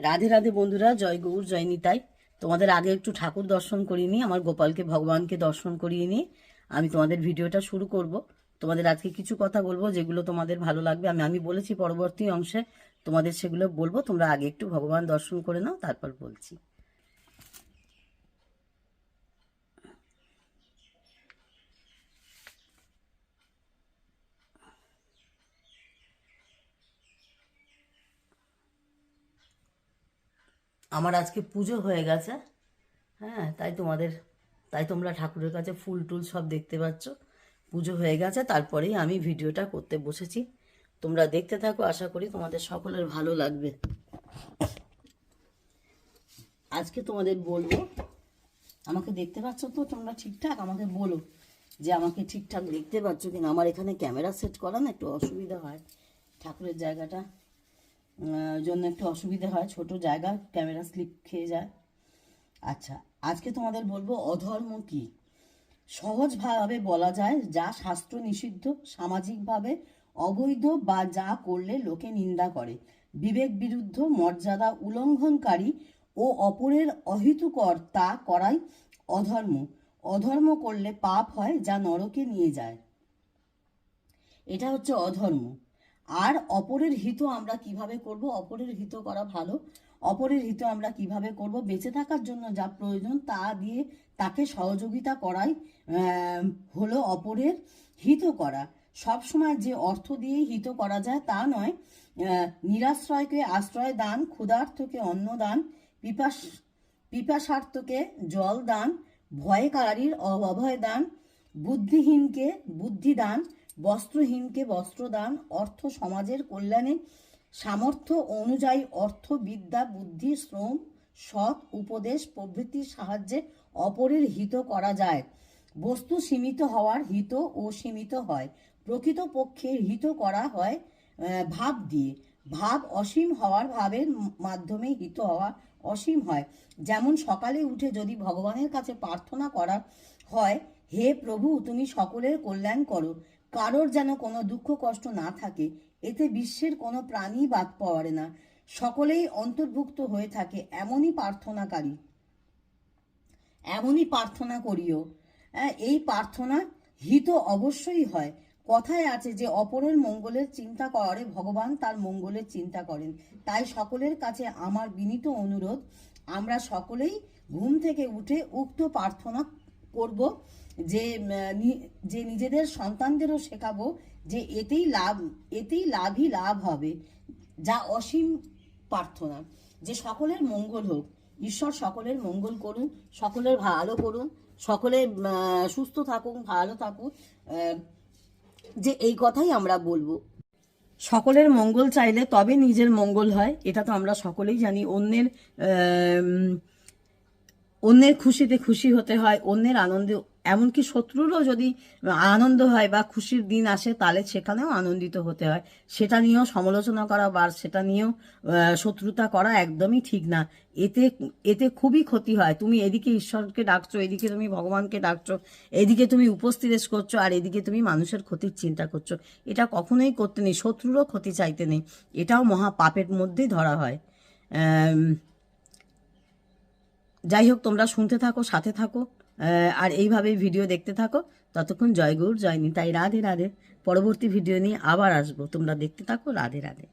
রাধে রাধে বন্ধুরা, জয় গৌর, জয় নিতাই। তোমাদের আগে একটু ঠাকুর দর্শন করিয়ে নিই, আমার গোপালকে, ভগবানকে দর্শন করিয়ে নিয়ে আমি তোমাদের ভিডিওটা শুরু করব। তোমাদের আজকে কিছু কথা বলব যেগুলো তোমাদের ভালো লাগবে। আমি আমি বলেছি পরবর্তী অংশে তোমাদের সেগুলো বলব। তোমরা আগে একটু ভগবান দর্শন করে নাও, তারপর বলছি। আমার আজকে পুজো হয়ে গেছে। হ্যাঁ তাই তোমাদের, তাই তোমরা ঠাকুরের কাছে ফুল টুল সব দেখতে পাচ্ছ। পুজো হয়ে গেছে, তারপরেই আমি ভিডিওটা করতে বসেছি। তোমরা দেখতে থাকো, আশা করি তোমাদের সকলের ভালো লাগবে। আজকে তোমাদের বলব, আমাকে দেখতে পাচ্ছ তো তোমরা ঠিকঠাক? আমাকে বলো যে আমাকে ঠিকঠাক দেখতে পাচ্ছ কিনা? আমার এখানে ক্যামেরা সেট করা না একটু অসুবিধা হয়। ঠাকুরের জায়গাটা জন্য একটু অসুবিধা হয়, ছোট জায়গা, ক্যামেরা স্লিপ খেয়ে যায়। আচ্ছা আজকে তোমাদের বলব অধর্ম কি? সহজভাবে বলা যায়, যা শাস্ত্র নিষিদ্ধ, সামাজিকভাবে অবৈধ বা যা করলে লোকে নিন্দা করে। বিবেক বিরুদ্ধ, মর্যাদা উল্লঙ্ঘনকারী ও অপরের অহিতকর, তা করাই অধর্ম। অধর্ম করলে পাপ হয়, যা নরকে নিয়ে যায়। এটা হচ্ছে অধর্ম। আর অপরের হিত আমরা কীভাবে করব? অপরের হিত করা ভালো। অপরের হিত আমরা কীভাবে করব? বেঁচে থাকার জন্য যা প্রয়োজন তা দিয়ে তাকে সহযোগিতা করাই হলো অপরের হিত করা। সব সময় যে অর্থ দিয়ে হিত করা যায় তা নয়। নিরাশ্রয়কে আশ্রয় দান ক্ষুধার্থকে অন্ন দান, পিপাস, পিপাসার্থকে জল দান, ভয়কারীর অভয় দান, বুদ্ধিহীনকে বুদ্ধি দান বস্ত্রহীনকে বস্ত্র দান অর্থ সমাজের কল্যাণে সামর্থ্য অনুযায়ী অর্থ, বিদ্যা, বুদ্ধি, শ্রম, সৎ উপদেশ প্রভৃতির সাহায্যে অপরের হিত করা যায়। বস্তু সীমিত হওয়ার হিত ও সীমিত হয়। প্রকৃতপক্ষে হিত করা হয় ভাব দিয়ে। ভাব অসীম হওয়ার ভাবের মাধ্যমে হিত হওয়া অসীম হয়। যেমন সকালে উঠে যদি ভগবানের কাছে প্রার্থনা করা হয়, হে প্রভু, তুমি সকলের কল্যাণ করো। কারোর যেন কোনো দুঃখ কষ্ট না থাকে এতে বিশ্বের কোনো প্রাণী বাদ পড়ে না। সকলেই অন্তর্ভুক্ত হয়ে থাকে এমনই প্রার্থনাকারী এমনই প্রার্থনা করিও। হ্যাঁ, এই প্রার্থনা হিত অবশ্যই হয়। কথায় আছে যে অপরের মঙ্গলের চিন্তা করে ভগবান তার মঙ্গলের চিন্তা করেন। তাই সকলের কাছে আমার বিনীত অনুরোধ আমরা সকলেই ঘুম থেকে উঠে উক্ত প্রার্থনা করব, যে যে নিজেদের সন্তানদেরও শেখাবো যে এতেই লাভ, এতেই লাভই লাভ হবে, যা অসীম প্রার্থনা। যে সকলের মঙ্গল হোক, ঈশ্বর সকলের মঙ্গল করুন, সকলের ভালো করুন, সকলে সুস্থ থাকুক, ভালো থাকুক যে এই কথাই আমরা বলব। সকলের মঙ্গল চাইলে তবে নিজের মঙ্গল হয়, এটা তো আমরা সকলেই জানি, অন্যের অন্যের খুশিতে খুশি হতে হয়, অন্যের আনন্দে, এমনকি শত্রুরও যদি আনন্দ হয় বা খুশির দিন আসে, তাহলে সেখানেও আনন্দিত হতে হয়। সেটা নিয়েও সমালোচনা করা বা সেটা নিয়েও শত্রুতা করা একদমই ঠিক না। এতে এতে খুবই ক্ষতি হয়। তুমি এদিকে ঈশ্বরকে ডাকছো, এদিকে তুমি ভগবানকে ডাকছো, এদিকে তুমি উপস্থিত করছ, আর এদিকে তুমি মানুষের ক্ষতির চিন্তা করছ। এটা কখনোই করতে নেই, শত্রুরও ক্ষতি চাইতে নেই। এটাও মহা পাপের মধ্যেই ধরা হয়। যাই হোক তোমরা শুনতে থাকো, সাথে থাকো আর এইভাবেই ভিডিও দেখতে থাকো। ততক্ষণ জয়গুর জয়নি তাই রাধে রাধে। পরবর্তী ভিডিও নিয়ে আবার আসব। তোমরা দেখতে থাকো, রাধে রাধে।